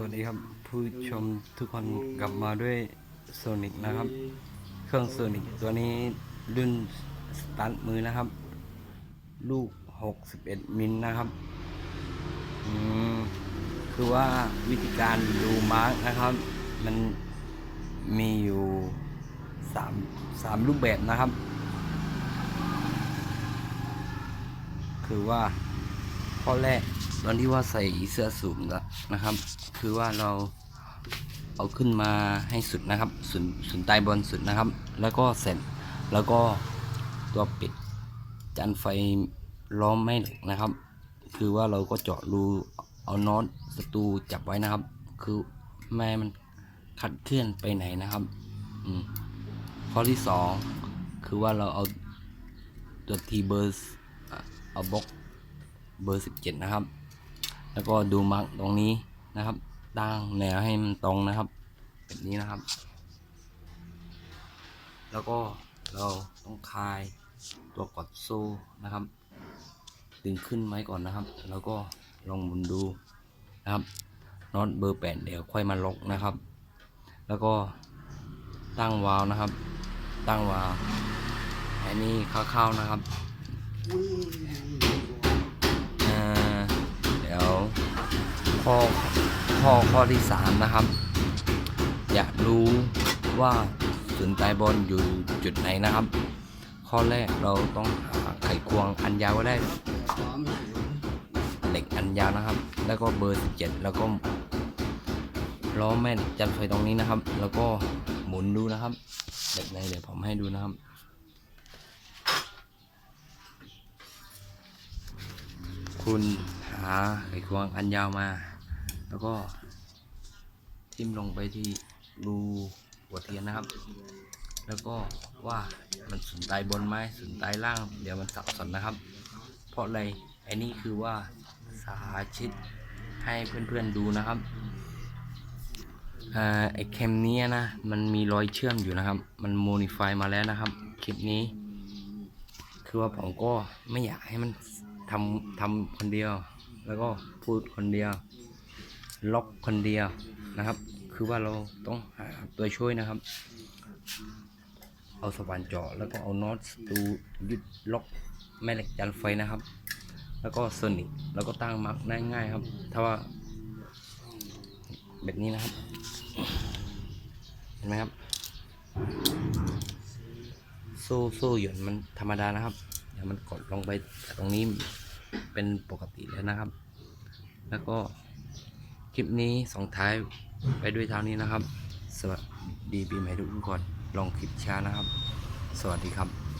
วัสดีครับ ผู้ชมทุกคนกลับมาด้วยโซนิกนะครับ เครื่องโซนิกตัวนี้รุ่นสตาร์ทมือนะครับ ลูก 61 มิลนะครับอืมคือว่าวิธีการดูมาร์กนะครับ มันมีอยู่สามสามรูปแบบนะครับ คือว่า ข้อแรกตอนที่ว่าใส่เสื้อสูงล้วนะครับ คือว่าเราเอาขึ้นมาให้สุดนะครับสุดสุดใต้บนสุดนะครับ แล้วก็เสร็จแล้วก็ตัวปิดจานไฟล้อมไม่เหล็กนะครับ คือว่าเราก็เจาะรูเอาน็อตสตูจับไว้นะครับ คือไม่ให้มันขัดเคลื่อนไปไหนนะครับอืข้อที่สองคือว่าเราเอาตัวทีเบอร์เอาบล็อก เบอร์ 17 นะครับ แล้วก็ดูมาร์กตรงนี้นะครับ ตั้งแนวให้มันตรงนะครับ แบบนี้นะครับ แล้วก็เราต้องคลายตัวกดโซ่นะครับ ดึงขึ้นไว้ก่อนนะครับ แล้วก็ลองหมุนดูนะครับน็อตเบอร์8เดี๋ยวค่อยมาล็อกนะครับ แล้วก็ตั้งวาล์วนะครับ ตั้งวาล์วอันนี้คร่าวๆนะครับ ดี๋ยวข้อข้อข้อที่สามนะครับ อยากรู้ว่าศูนย์ใต้บอลอยู่จุดไหนนะครับ ข้อแรกเราต้องหาไขควงอันยาวก็ได้เหล็กอันยาวนะครับ แล้วก็เบอร์ 17 แล้วก็ล้อแม่นจันไฟตรงนี้นะครับ แล้วก็หมุนดูนะครับเหล็กไหนเดี๋ยวผมให้ดูนะครับคุณ หาไขควงอันยาวมา แล้วก็ทิ่มลงไปที่รูหัวเทียนนะครับ แล้วก็ว่ามันสุนใต้บนไหมสุนใต้ล่าง เดี๋ยวมันสับสนนะครับ เพราะอะไรไอ้นี่คือว่าสาธิตให้เพื่อนๆดูนะครับอไอเข็มเนี้ยนะ มันมีรอยเชื่อมอยู่นะครับ มันโมดิฟายมาแล้วนะครับ คลิปนี้ คือว่าผมก็ไม่อยากให้มันทำทำคนเดียว แล้วก็พูดคนเดียวล็อกคนเดียวนะครับ คือว่าเราต้องหาตัวช่วยนะครับ เอาสว่านเจาะแล้วก็เอาน็อตตูยึดล็อกแม่เหล็กจันไฟนะครับ แล้วก็โซนิกแล้วก็ตั้งมาร์กง่ายครับ ถ้าว่า แบบนี้นะครับ เห็นไหมครับ โซ่โซ่หย่อนมันธรรมดานะครับเดี๋ยวมันกดลงไปตรงนี้ เป็นปกติแล้วนะครับ แล้วก็คลิปนี้ส่งท้ายไปด้วยเท่านี้นะครับ สวัสดีปีใหม่ทุกคนลองคลิปช้านะครับ สวัสดีครับ